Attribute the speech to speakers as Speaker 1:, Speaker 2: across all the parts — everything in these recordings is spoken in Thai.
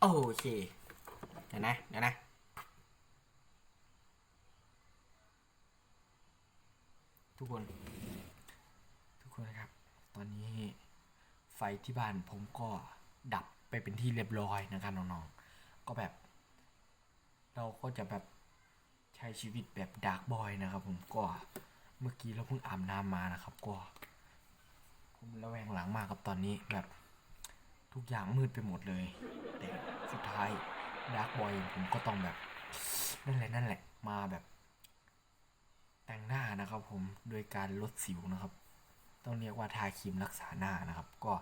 Speaker 1: โอเคเดี๋ยวนะเดี๋ยวนะทุกคน ทุกคนนะครับ ตอนนี้ไฟที่บ้านผมก็ดับไปเป็นที่เรียบร้อยนะครับน้องๆก็แบบ เราก็จะแบบ ใช้ชีวิตแบบดาร์กบอยนะครับผมก็เมื่อกี้เราเพิ่งอาบน้ำมานะครับก็ผมระแวงหลังมากกับตอนนี้แบบทุกอย่างมืดไปหมดเลย แต่สุดท้ายดาร์กบอยผมก็ต้องแบบนั่นแหละนั่นแหละมาแบบ แต่งหน้านะครับผมโดยการลดสิวนะครับ ต้องเรียกว่าทาครีมรักษาหน้านะครับ ก็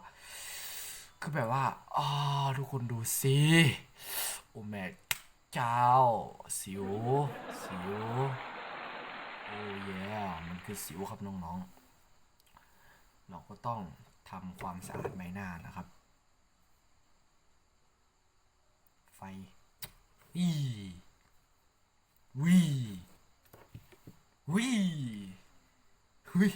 Speaker 1: คือแบบว่าอ๋อทุกคนดูสิโอ้แม่ เจ้า สิว สิว โอ้ยมันคือสิวครับน้องๆ เราก็ต้องทำความสะอาดใบหน้านะครับ ไฟวีวีวีวี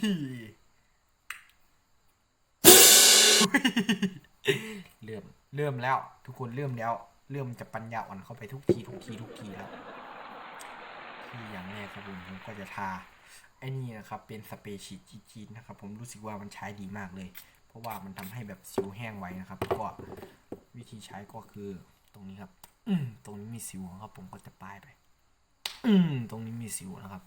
Speaker 1: เริ่ม เริ่มแล้ว ทุกคนเริ่มแล้ว เริ่มจะปัญญาอ่อนเข้าไปทุกทีทุกทีทุกทีแล้วคืออย่างแรกครับผมผมก็จะทาไอ้นี่นะครับ เป็นสเปรย์ฉีดจีดๆนะครับ ผมรู้สึกว่ามันใช้ดีมากเลย เพราะว่ามันทำให้แบบสิวแห้งไวนะครับแล้วก็วิธีใช้ก็คือตรงนี้ครับ อืตรงนี้มีสิวครับ ผมก็จะป้ายไป อืตรงนี้มีสิวนะครับ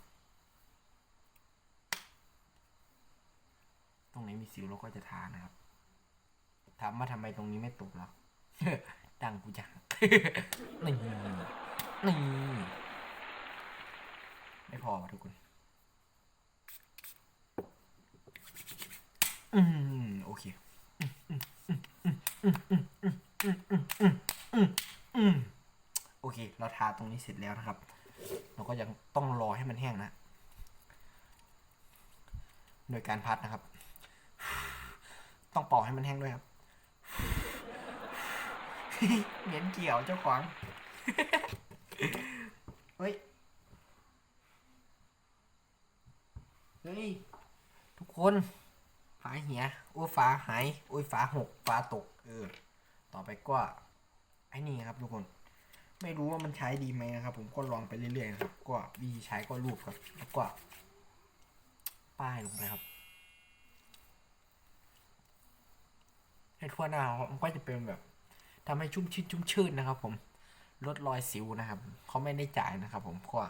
Speaker 1: ตรงไหนมีสิวเราก็จะทานะครับถามว่าทำไมตรงนี้ไม่ตกแล้วดังกูจะหัก นี่นี่ไม่พอทุกคน อืม โอเคอืมโอเค เราทาตรงนี้เสร็จแล้วนะครับ เราก็ยังต้องรอให้มันแห้งนะ โดยการพัดนะครับ ต้องเป่าให้มันแห้งด้วยครับ เหม็นเกี่ยวเจ้าของ เฮ้ย เฮ้ย ทุกคนฝาเหียโอ้ยฝาหายโอ้ยฝาหกฝาตก เออ ต่อไปก็ไอ้นี่ครับทุกคน ไม่รู้ว่ามันใช้ดีไหมนะครับ ผมก็ลองไปเรื่อยๆนะครับ ก็วิธีใช้ก็รูปครับ แล้วก็ ป้ายลงไปครับให้ทั่วหน้ามันก็จะเป็นแบบ ทำให้ชุ่มชื้นชุ่มชื่นนะครับ ผมลดรอยสิวนะครับเขาไม่ได้จ่ายนะครับ ผมก็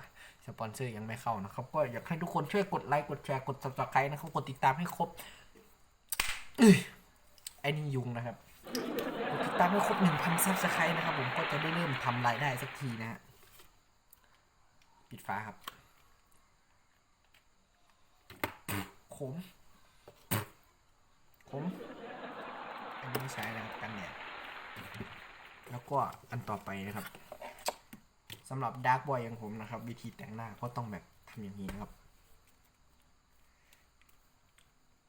Speaker 1: สปอนเซอร์ยังไม่เข้านะครับ ก็อยากให้ทุกคนช่วยกดไลค์กดแชร์กด subscribe นะครับกดติดตามให้ครบอไอ้นี่ยุงนะครับกดติดตามให้ครบหนึ่งพันซับสไครต์นะครับ ผมก็จะได้เริ่มทำรายได้สักทีนะฮะปิดฟ้าครับขมขมอันนี้ใช้นะครับกันแดดแล้ว ก็อันต่อไปนะครับสำหรับดาร์กบอยอย่างผมนะครับ วิธีแต่งหน้าก็ต้องแบบทำอย่างนี้นะครับ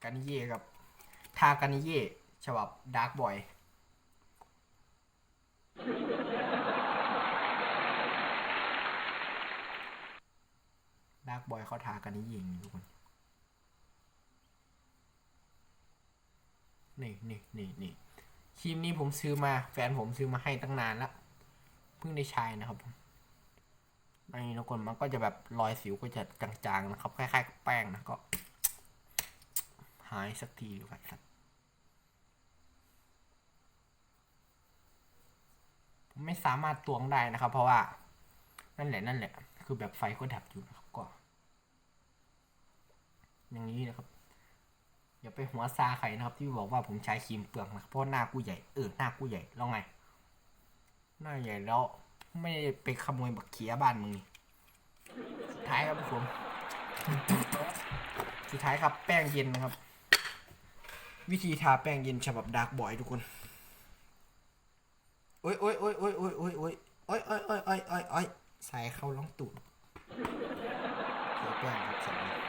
Speaker 1: กานิเย่ครับทากานิเย่ฉบับดาร์กบอยดาร์กบอยเขาทากานิเย่อย่างนี้ทุกคนนี่นี่นี่นี่ ครีมนี้ผมซื้อมา แฟนผมซื้อมาให้ตั้งนานแล้วเพิ่งได้ใช้นะครับผมนี่ทุกคนมันก็จะแบบรอยสิวก็จะจางๆนะครับคล้ายๆกับแป้งนะก็ หายสักทีดีกว่าครับผมไม่สามารถตวงได้นะครับ เพราะว่า นั่นแหละนั่นแหละ คือแบบไฟก็ดับอยู่นะครับก็ อย่างนี้นะครับ อย่าไปหัวซาใครนะครับ ที่บอกว่าผมใช้ครีมเปลืองนะเพราะหน้ากูใหญ่เออหน้ากูใหญ่แล้วไง หน้าใหญ่แล้ว ไม่ไปขโมยบักเขียบ้านมึงนี่สุดท้ายครับผมสุดท้ายครับแป้งเย็นนะครับ วิธีทาแป้งเย็นฉบับดาร์กบอยทุกคนโอ้ยโอ้ยโอ้ยโอ้ยโอ้ยโอ้ยโอ้ยโอ้ยโอ้ยโอ้ยโอ้ยโอ้ยโอ้ยใส่เข้าล่องตูดเทแป้งครับเสร็จแล้ว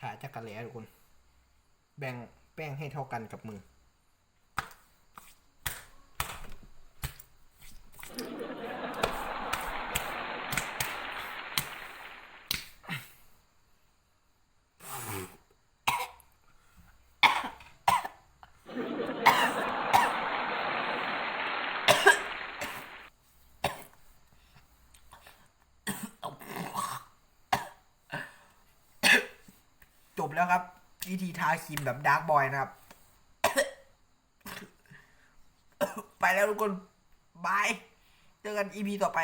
Speaker 1: ถ่ายจักรแล้ทุกคน แบ่งแป้งให้เท่ากันกับมือ แล้วครับวิธีทาครีมแบบดาร์กบอยนะครับ ไปแล้วทุกคนบาย เจอกันอีพีต่อไป